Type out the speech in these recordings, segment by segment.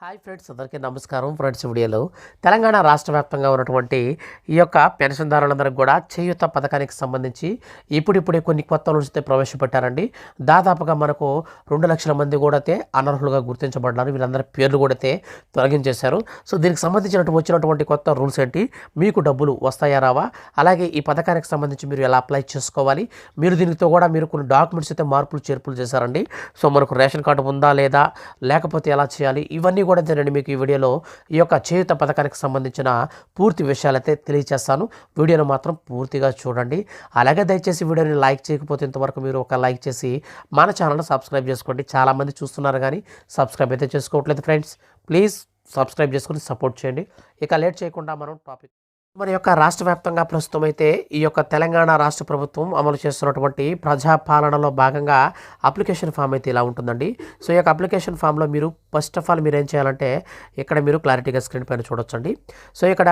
Hi friends అందరికీ నమస్కారం. Friends వీడియోలో తెలంగాణ రాష్ట్ర వ్యాప్తంగా ఉన్నటువంటి ఈ యొక్క పెన్షన్దారులందరికీ కూడా చేయూత పథకానికి సంబంధించి ఇప్పుడిప్పుడే కొన్ని కొత్త రూల్స్ అయితే ప్రవేశపెట్టారండి. దాదాపుగా మనకు రెండు లక్షల మంది కూడా అయితే అనర్హులుగా గుర్తించబడ్డారు. వీళ్ళందరి పేర్లు కూడా అయితే తొలగించేశారు. సో దీనికి సంబంధించినటువంటి వచ్చినటువంటి కొత్త రూల్స్ ఏంటి? మీకు డబ్బులు వస్తాయా రావా? అలాగే ఈ పథకానికి సంబంధించి మీరు ఎలా అప్లై చేసుకోవాలి? మీరు దీనితో కూడా మీరు కొన్ని డాక్యుమెంట్స్ అయితే మార్పులు చేర్పులు చేశారండి. సో మనకు రేషన్ కార్డు ఉందా లేదా? లేకపోతే ఎలా చేయాలి? ఇవన్నీ కూడా నేను మీకు ఈ వీడియోలో ఈ యొక్క చేయుత పథకానికి సంబంధించిన పూర్తి విషయాలైతే తెలియజేస్తాను వీడియోను మాత్రం పూర్తిగా చూడండి. అలాగే దయచేసి వీడియోని లైక్ చేయకపోతే ఇంతవరకు మీరు ఒక లైక్ చేసి మన ఛానల్ని సబ్స్క్రైబ్ చేసుకోండి. చాలామంది చూస్తున్నారు కానీ సబ్స్క్రైబ్ అయితే చేసుకోవట్లేదు ఫ్రెండ్స్. ప్లీజ్ సబ్స్క్రైబ్ చేసుకొని సపోర్ట్ చేయండి. ఇక లేట్ చేయకుండా మనం టాపిక్ మన యొక్క రాష్ట్ర వ్యాప్తంగా ప్రస్తుతం అయితే ఈ యొక్క తెలంగాణ రాష్ట్ర ప్రభుత్వం అమలు చేస్తున్నటువంటి ప్రజాపాలనలో భాగంగా అప్లికేషన్ ఫామ్ అయితే ఇలా ఉంటుందండి. సో ఈ యొక్క అప్లికేషన్ ఫామ్లో మీరు ఫస్ట్ ఆఫ్ ఆల్ మీరు ఏం చేయాలంటే ఇక్కడ మీరు క్లారిటీగా స్క్రీన్ పైన చూడొచ్చండి. సో ఇక్కడ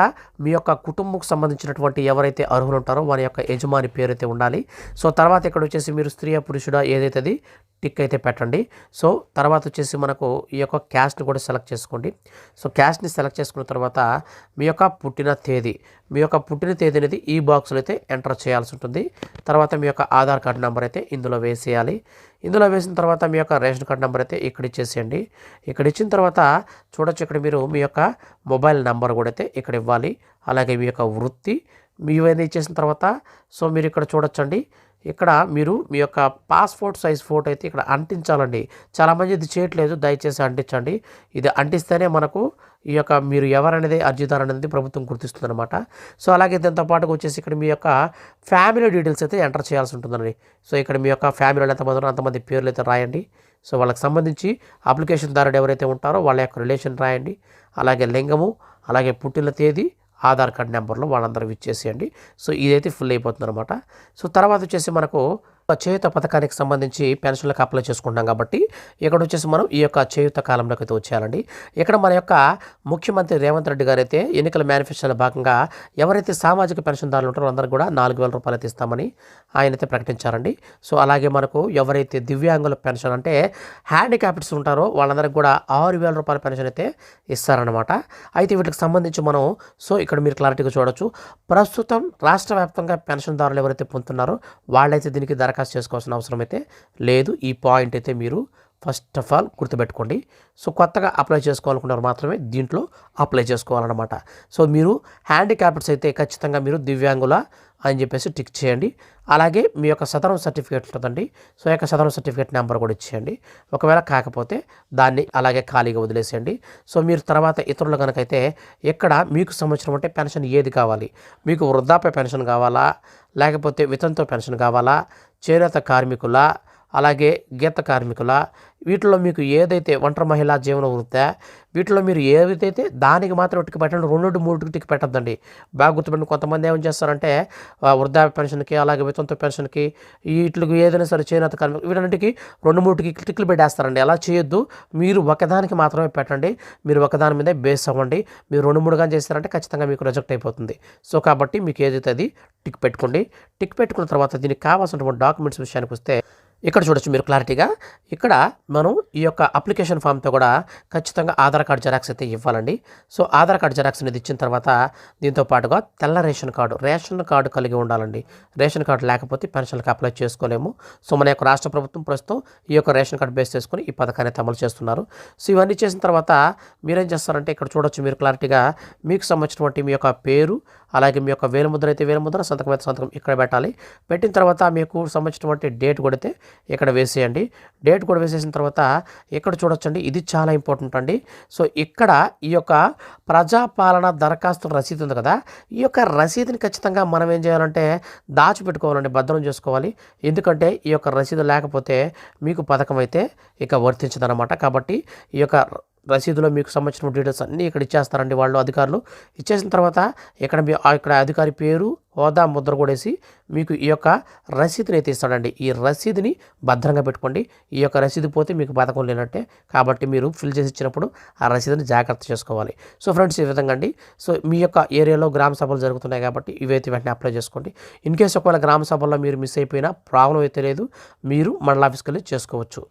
మీ యొక్క కుటుంబంకు సంబంధించినటువంటి ఎవరైతే అర్హులు ఉంటారో వారి యొక్క యజమాని పేరు అయితే ఉండాలి. సో తర్వాత ఇక్కడ వచ్చేసి మీరు స్త్రీ పురుషుడా ఏదైతే అది టిక్ అయితే పెట్టండి. సో తర్వాత వచ్చేసి మనకు ఈ యొక్క క్యాష్ని కూడా సెలెక్ట్ చేసుకోండి. సో క్యాస్ట్ని సెలెక్ట్ చేసుకున్న తర్వాత మీ యొక్క పుట్టిన తేదీ మీ యొక్క పుట్టిన తేదీ అనేది ఈ బాక్స్లో అయితే ఎంటర్ చేయాల్సి ఉంటుంది. తర్వాత మీ యొక్క ఆధార్ కార్డు నెంబర్ అయితే ఇందులో వేసేయాలి. ఇందులో వేసిన తర్వాత మీ యొక్క రేషన్ కార్డు నెంబర్ అయితే ఇక్కడ ఇచ్చేసేయండి. ఇక్కడ ఇచ్చిన తర్వాత చూడొచ్చు ఇక్కడ మీరు మీ యొక్క మొబైల్ నెంబర్ కూడా అయితే ఇక్కడ ఇవ్వాలి. అలాగే మీ యొక్క వృత్తి మీ ఇవన్నీ ఇచ్చేసిన తర్వాత సో మీరు ఇక్కడ చూడొచ్చండి. ఇక్కడ మీరు మీ యొక్క పాస్పోర్ట్ సైజ్ ఫోటో అయితే ఇక్కడ అంటించాలండి. చాలామంది ఇది చేయట్లేదు దయచేసి అంటించండి. ఇది అంటిస్తేనే మనకు ఈ యొక్క మీరు ఎవరనేది అర్జీదారు అనేది ప్రభుత్వం గుర్తిస్తుందన్నమాట. సో అలాగే దీంతో పాటుగా వచ్చేసి ఇక్కడ మీ యొక్క ఫ్యామిలీ డీటెయిల్స్ అయితే ఎంటర్ చేయాల్సి ఉంటుందండి. సో ఇక్కడ మీ యొక్క ఫ్యామిలీలో ఎంతమంది ఉన్నారో అంతమంది పేర్లు అయితే రాయండి. సో వాళ్ళకి సంబంధించి అప్లికేషన్ దారుడు ఎవరైతే ఉంటారో వాళ్ళ యొక్క రిలేషన్ రాయండి. అలాగే లింగము అలాగే పుట్టిన తేదీ ఆధార్ కార్డ్ నెంబర్లో వాళ్ళందరూ ఇచ్చేసేయండి సో ఇదైతే ఫుల్ అయిపోతుంది అనమాట సో తర్వాత వచ్చేసి మనకు చేయుత పథకానికి సంబంధించి పెన్షన్లకు అప్లై చేసుకుంటాం కాబట్టి ఇక్కడ వచ్చేసి మనం ఈ యొక్క చేయుత కాలంలోకి అయితే వచ్చేయాలండి. ఇక్కడ మన యొక్క ముఖ్యమంత్రి రేవంత్ రెడ్డి గారు అయితే ఎన్నికల మేనిఫెస్టోలో భాగంగా ఎవరైతే సామాజిక పెన్షన్దారులు ఉంటారో అందరూ కూడా నాలుగు వేల రూపాయలు ఇస్తామని ఆయన అయితే ప్రకటించారండి. సో అలాగే మనకు ఎవరైతే దివ్యాంగుల పెన్షన్ అంటే హ్యాండిక్యాప్డ్స్ ఉంటారో వాళ్ళందరికీ కూడా ఆరు వేల రూపాయల పెన్షన్ అయితే ఇస్తారనమాట అయితే వీటికి సంబంధించి మనం సో ఇక్కడ మీరు క్లారిటీగా చూడొచ్చు. ప్రస్తుతం రాష్ట్ర వ్యాప్తంగా పెన్షన్దారులు ఎవరైతే పొందుతున్నారో వాళ్ళైతే దీనికి దరఖాస్తు చేసుకోవాల్సిన అవసరం అయితే లేదు. ఈ పాయింట్ అయితే మీరు ఫస్ట్ ఆఫ్ ఆల్ గుర్తుపెట్టుకోండి. సో కొత్తగా అప్లై చేసుకోవాలనుకున్నారు మాత్రమే దీంట్లో అప్లై చేసుకోవాలన్నమాట. సో మీరు హ్యాండిక్యాప్డ్స్ అయితే ఖచ్చితంగా మీరు దివ్యాంగుల అని చెప్పేసి టిక్ చేయండి. అలాగే మీ యొక్క సదరం సర్టిఫికేట్ ఉంటుందండి. సో యొక్క సదరం సర్టిఫికేట్ నెంబర్ కూడా ఇచ్చేయండి. ఒకవేళ కాకపోతే దాన్ని అలాగే ఖాళీగా వదిలేసేయండి. సో మీరు తర్వాత ఇతరులు కనుకైతే ఎక్కడ మీకు సంవత్సరం అంటే పెన్షన్ ఏది కావాలి? మీకు వృద్ధాప్య పెన్షన్ కావాలా? లేకపోతే వితంతో పెన్షన్ కావాలా? చేనేత కార్మికుల? అలాగే గీత కార్మికుల వీటిలో మీకు ఏదైతే ఒంటరి మహిళా జీవన వృత్తే వీటిలో మీరు ఏదైతే దానికి మాత్రం ఇటుక పెట్టండి రెండు మూడు టిక్ పెట్టద్దండి. బాగా గుర్తుపెట్టి కొంతమంది ఏం చేస్తారంటే వృద్ధాప్య పెన్షన్కి అలాగే వితంతు పెన్షన్కి వీటికి ఏదైనా సరే చేనేత కార్మికులు వీటన్నిటికీ రెండు మూడు టిక్లు పెట్టేస్తారండి. అలా చేయొద్దు. మీరు ఒకదానికి మాత్రమే పెట్టండి. మీరు ఒకదాని మీదే బేస్ అవ్వండి. మీరు రెండు మూడు కానీ చేస్తారంటే ఖచ్చితంగా మీకు రిజెక్ట్ అయిపోతుంది. సో కాబట్టి మీకు ఏదైతే అది టిక్ పెట్టుకోండి. టిక్ పెట్టుకున్న తర్వాత దీనికి కావాల్సినటువంటి డాక్యుమెంట్స్ విషయానికి వస్తే ఇక్కడ చూడొచ్చు మీరు క్లారిటీగా. ఇక్కడ మనం ఈ యొక్క అప్లికేషన్ ఫామ్తో కూడా ఖచ్చితంగా ఆధార్ కార్డ్ జెరాక్స్ అయితే ఇవ్వాలండి. సో ఆధార్ కార్డ్ జెరాక్స్ అనేది ఇచ్చిన తర్వాత దీంతో పాటుగా తెల్ల రేషన్ కార్డు రేషన్ కార్డు కలిగి ఉండాలండి. రేషన్ కార్డు లేకపోతే పెన్షన్కి అప్లై చేసుకోలేము. సో మన యొక్క రాష్ట్ర ప్రభుత్వం ప్రస్తుతం ఈ యొక్క రేషన్ కార్డు బేస్ చేసుకొని ఈ పథకాన్ని అమలు చేస్తున్నారు. సో ఇవన్నీ చేసిన తర్వాత మీరేం చేస్తారంటే ఇక్కడ చూడొచ్చు మీరు క్లారిటీగా మీకు సంబంధించినటువంటి మీ యొక్క పేరు అలాగే మీ యొక్క వేలుముద్ర అయితే వేలుముద్ర సంతకం అయితే సంతకం ఇక్కడ పెట్టాలి. పెట్టిన తర్వాత మీకు సంబంధించినటువంటి డేట్ కూడా అయితే ఇక్కడ వేసేయండి. డేట్ కూడా వేసేసిన తర్వాత ఇక్కడ చూడొచ్చండి. ఇది చాలా ఇంపార్టెంట్ అండి. సో ఇక్కడ ఈ యొక్క ప్రజాపాలన దరఖాస్తు రసీదు ఉంది కదా. ఈ యొక్క రసీదుని ఖచ్చితంగా మనం ఏం చేయాలంటే దాచిపెట్టుకోవాలండి. భద్రం చేసుకోవాలి. ఎందుకంటే ఈ యొక్క రసీదు లేకపోతే మీకు పథకం అయితే ఇక వర్తించదనమాట కాబట్టి ఈ యొక్క రసీదులో మీకు సంబంధించిన డీటెయిల్స్ అన్నీ ఇక్కడ ఇచ్చేస్తారండి వాళ్ళు అధికారులు. ఇచ్చేసిన తర్వాత ఇక్కడ మీ ఇక్కడ అధికారి పేరు హోదా ముద్ర కూడేసి మీకు ఈ యొక్క రసీదుని అయితే ఇస్తాడండి. ఈ రసీదుని భద్రంగా పెట్టుకోండి. ఈ యొక్క రసీదు పోతే మీకు పథకం లేనట్టే. కాబట్టి మీరు ఫిల్ చేసి ఇచ్చినప్పుడు ఆ రసీదుని జాగ్రత్త చేసుకోవాలి. సో ఫ్రెండ్స్ ఈ విధంగా అండి. సో మీ యొక్క ఏరియాలో గ్రామ సభలు జరుగుతున్నాయి కాబట్టి ఇవైతే వెంటనే అప్లై చేసుకోండి. ఇన్ కేసు ఒకవేళ గ్రామ సభల్లో మీరు మిస్ అయిపోయినా ప్రాబ్లం అయితే లేదు. మీరు మండల ఆఫీస్కి వెళ్ళి చేసుకోవచ్చు.